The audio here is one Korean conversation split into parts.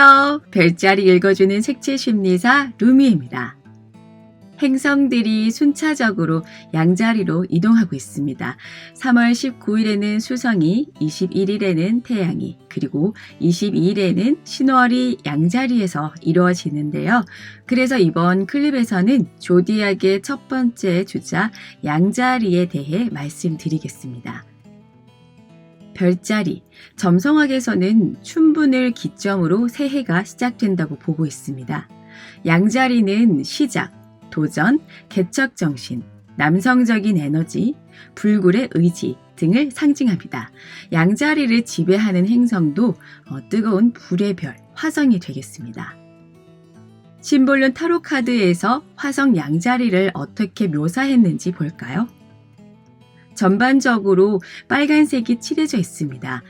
안녕하세요. 별자리 읽어주는 색칠 심리사 루미입니다. 행성들이 순차적으로 양자리로 이동하고 있습니다. 3월 19일에는 수성이, 21일에는 태양이, 그리고 22일에는 신월이 양자리에서 이루어지는데요. 그래서 이번 클립에서는 조디악의 첫 번째 주자 양자리에 대해 말씀드리겠습니다. 별자리, 점성학에서는 춘분을 기점으로 새해가 시작된다고 보고 있습니다. 양자리는 시작, 도전, 개척 정신, 남성적인 에너지, 불굴의 의지 등을 상징합니다. 양자리를 지배하는 행성도 어, 뜨거운 불의 별, 화성이 되겠습니다. 심볼론 타로 카드에서 화성 양자리를 어떻게 묘사했는지 볼까요? 전반적으로 빨간색이 칠해져 있습니다.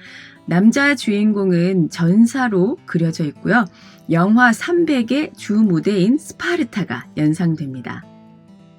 남자 주인공은 전사로 그려져 있고요. 영화 300의 주 무대인 스파르타가 연상됩니다.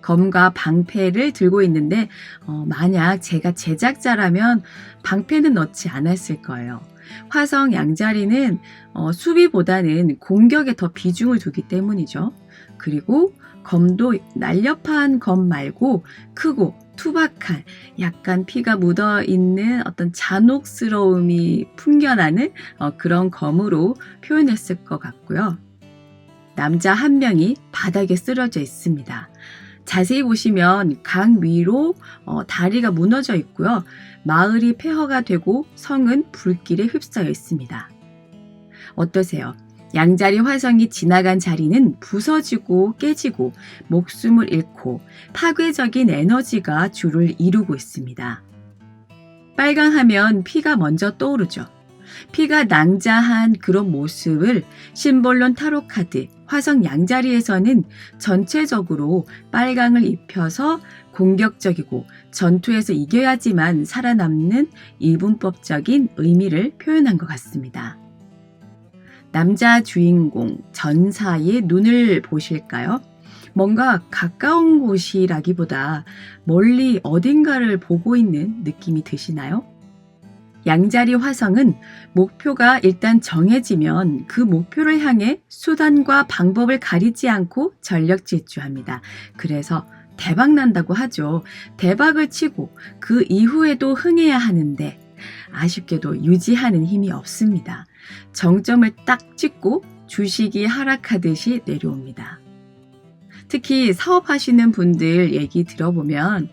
검과 방패를 들고 있는데 어, 만약 제가 제작자라면 방패는 넣지 않았을 거예요. 화성 양자리는 어, 수비보다는 공격에 더 비중을 두기 때문이죠. 그리고 검도 날렵한 검 말고 크고 투박한 약간 피가 묻어 있는 어떤 잔혹스러움이 풍겨나는 어, 그런 검으로 표현했을 것 같고요. 남자 한 명이 바닥에 쓰러져 있습니다. 자세히 보시면 강 위로 어, 다리가 무너져 있고요. 마을이 폐허가 되고 성은 불길에 휩싸여 있습니다. 어떠세요? 양자리 화성이 지나간 자리는 부서지고 깨지고 목숨을 잃고 파괴적인 에너지가 주를 이루고 있습니다. 빨강하면 피가 먼저 떠오르죠. 피가 낭자한 그런 모습을 심볼론 타로 카드 화성 양자리에서는 전체적으로 빨강을 입혀서 공격적이고 전투에서 이겨야지만 살아남는 이분법적인 의미를 표현한 것 같습니다. 남자 주인공 전사의 눈을 보실까요? 뭔가 가까운 곳이라기보다 멀리 어딘가를 보고 있는 느낌이 드시나요? 양자리 화성은 목표가 일단 정해지면 그 목표를 향해 수단과 방법을 가리지 않고 전력 질주합니다. 그래서 대박 난다고 하죠. 대박을 치고 그 이후에도 흥해야 하는데 아쉽게도 유지하는 힘이 없습니다. 정점을 딱 찍고 주식이 하락하듯이 내려옵니다. 특히 사업하시는 분들 얘기 들어보면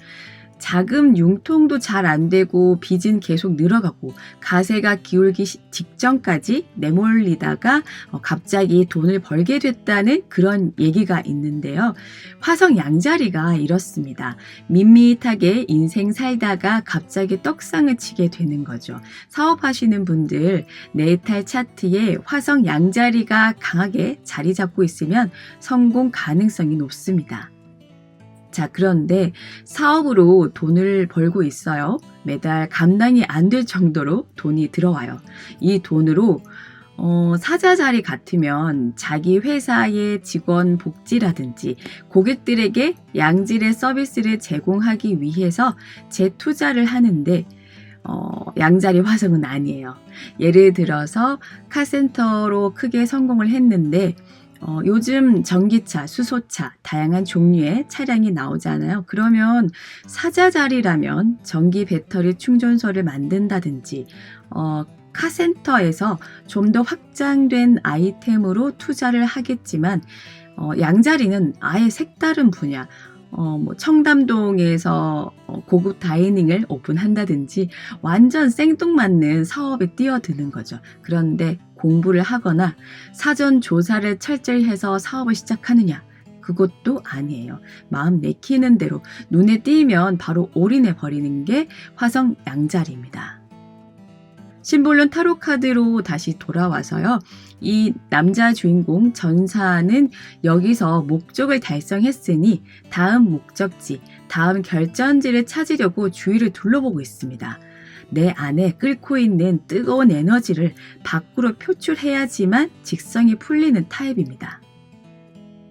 자금 융통도 잘 안 되고 빚은 계속 늘어가고 가세가 기울기 직전까지 내몰리다가 어, 갑자기 돈을 벌게 됐다는 그런 얘기가 있는데요. 화성 양자리가 이렇습니다. 밋밋하게 인생 살다가 갑자기 떡상을 치게 되는 거죠. 사업하시는 분들 네이탈 차트에 화성 양자리가 강하게 자리 잡고 있으면 성공 가능성이 높습니다. 자, 그런데 사업으로 돈을 벌고 있어요. 매달 감당이 안 될 정도로 돈이 들어와요. 이 돈으로 어, 사자 자리 같으면 자기 회사의 직원 복지라든지 고객들에게 양질의 서비스를 제공하기 위해서 재투자를 하는데 어, 양자리 화성은 아니에요. 예를 들어서 카센터로 크게 성공을 했는데 어, 요즘 전기차, 수소차, 다양한 종류의 차량이 나오잖아요. 그러면 사자 자리라면 전기 배터리 충전소를 만든다든지, 어, 카센터에서 좀 더 확장된 아이템으로 투자를 하겠지만, 어, 양자리는 아예 색다른 분야, 어, 뭐 청담동에서 어, 고급 다이닝을 오픈한다든지 완전 생뚱맞는 사업에 뛰어드는 거죠. 그런데 공부를 하거나 사전 조사를 철저히 해서 사업을 시작하느냐? 그것도 아니에요. 마음 내키는 대로 눈에 띄면 바로 올인해 버리는 게 화성 양자리입니다. 심볼론 타로 카드로 다시 돌아와서요. 이 남자 주인공 전사는 여기서 목적을 달성했으니 다음 목적지, 다음 결전지를 찾으려고 주위를 둘러보고 있습니다. 내 안에 끓고 있는 뜨거운 에너지를 밖으로 표출해야지만 직성이 풀리는 타입입니다.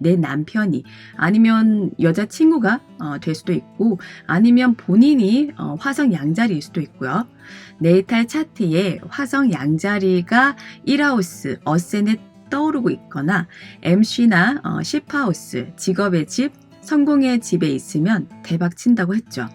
내 남편이 아니면 여자친구가 어, 될 수도 있고 아니면 본인이 어, 화성 양자리일 수도 있고요. 네이탈 차트에 화성 양자리가 1하우스 어센에 떠오르고 있거나 MC나 어, 10하우스 직업의 집, 성공의 집에 있으면 대박 친다고 했죠.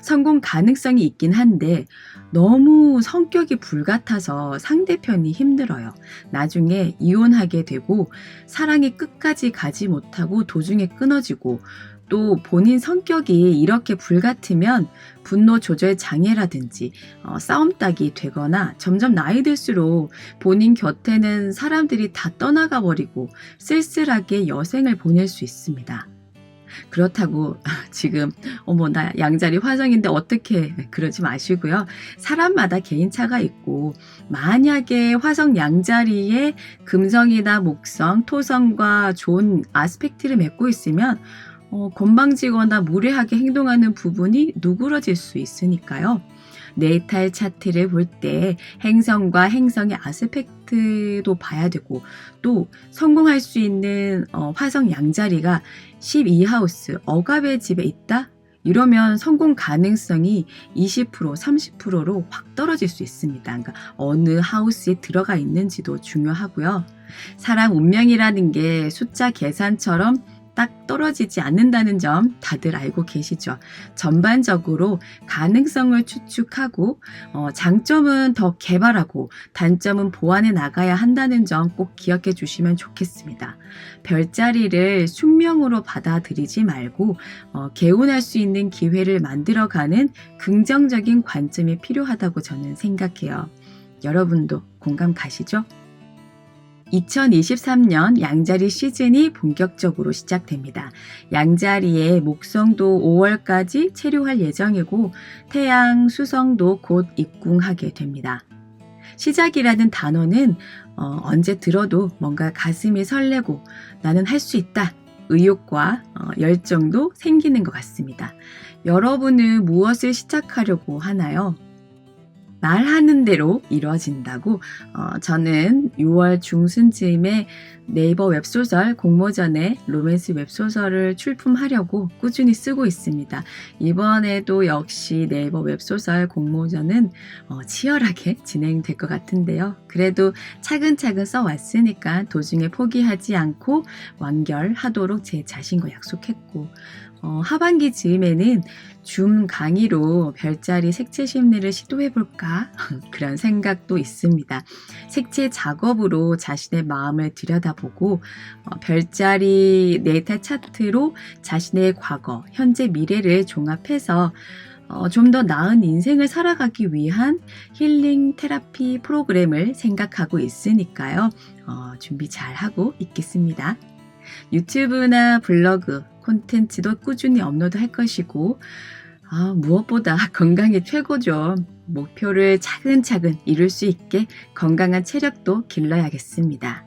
성공 가능성이 있긴 한데 너무 성격이 불같아서 상대편이 힘들어요. 나중에 이혼하게 되고 사랑이 끝까지 가지 못하고 도중에 끊어지고 또 본인 성격이 이렇게 불같으면 분노 조절 장애라든지 어, 싸움닭이 되거나 점점 나이 들수록 본인 곁에는 사람들이 다 떠나가 버리고 쓸쓸하게 여생을 보낼 수 있습니다. 그렇다고 지금 어머 나 양자리 화성인데 어떻게 그러지 마시고요. 사람마다 개인차가 있고 만약에 화성 양자리에 금성이나 목성, 토성과 좋은 아스펙트를 맺고 있으면 어, 건방지거나 무례하게 행동하는 부분이 누그러질 수 있으니까요. 네이탈 차트를 볼 때 행성과 행성의 아스펙트도 봐야 되고 또 성공할 수 있는 어, 화성 양자리가 12하우스 억압의 집에 있다? 이러면 성공 가능성이 20% 30%로 확 떨어질 수 있습니다. 그러니까 어느 하우스에 들어가 있는지도 중요하고요. 사람 운명이라는 게 숫자 계산처럼 딱 떨어지지 않는다는 점 다들 알고 계시죠. 전반적으로 가능성을 추측하고 어, 장점은 더 개발하고 단점은 보완해 나가야 한다는 점 꼭 기억해 주시면 좋겠습니다. 별자리를 숙명으로 받아들이지 말고 어, 개운할 수 있는 기회를 만들어가는 긍정적인 관점이 필요하다고 저는 생각해요. 여러분도 공감 가시죠? 2023년 양자리 시즌이 본격적으로 시작됩니다. 양자리의 목성도 5월까지 체류할 예정이고 태양, 수성도 곧 입궁하게 됩니다. 시작이라는 단어는 어, 언제 들어도 뭔가 가슴이 설레고 나는 할 수 있다. 의욕과 어, 열정도 생기는 것 같습니다. 여러분은 무엇을 시작하려고 하나요? 말하는 대로 이루어진다고 어, 저는 6월 중순쯤에 네이버 웹소설 공모전에 로맨스 웹소설을 출품하려고 꾸준히 쓰고 있습니다. 이번에도 역시 네이버 웹소설 공모전은 어, 치열하게 진행될 것 같은데요. 그래도 차근차근 써왔으니까 도중에 포기하지 않고 완결하도록 제 자신과 약속했고 어, 하반기 즈음에는 줌 강의로 별자리 색채 심리를 시도해볼까? 그런 생각도 있습니다. 색채 작업으로 자신의 마음을 들여다보고 어, 별자리 네이타 차트로 자신의 과거, 현재, 미래를 종합해서 어, 좀 더 나은 인생을 살아가기 위한 힐링 테라피 프로그램을 생각하고 있으니까요. 어, 준비 잘 하고 있겠습니다. 유튜브나 블로그, 콘텐츠도 꾸준히 업로드 할 것이고, 아, 무엇보다 건강이 최고죠. 목표를 차근차근 이룰 수 있게 건강한 체력도 길러야겠습니다.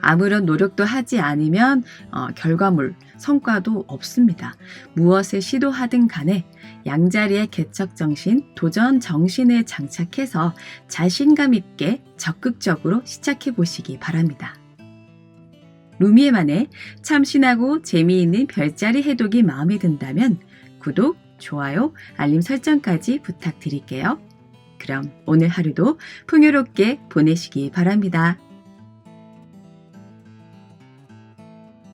아무런 노력도 하지 않으면 어, 결과물, 성과도 없습니다. 무엇을 시도하든 간에 양자리의 개척 정신, 도전 정신을 장착해서 자신감 있게 적극적으로 시작해 보시기 바랍니다. 루미에만의 참신하고 재미있는 별자리 해독이 마음에 든다면 구독, 좋아요, 알림 설정까지 부탁드릴게요. 그럼 오늘 하루도 풍요롭게 보내시기 바랍니다.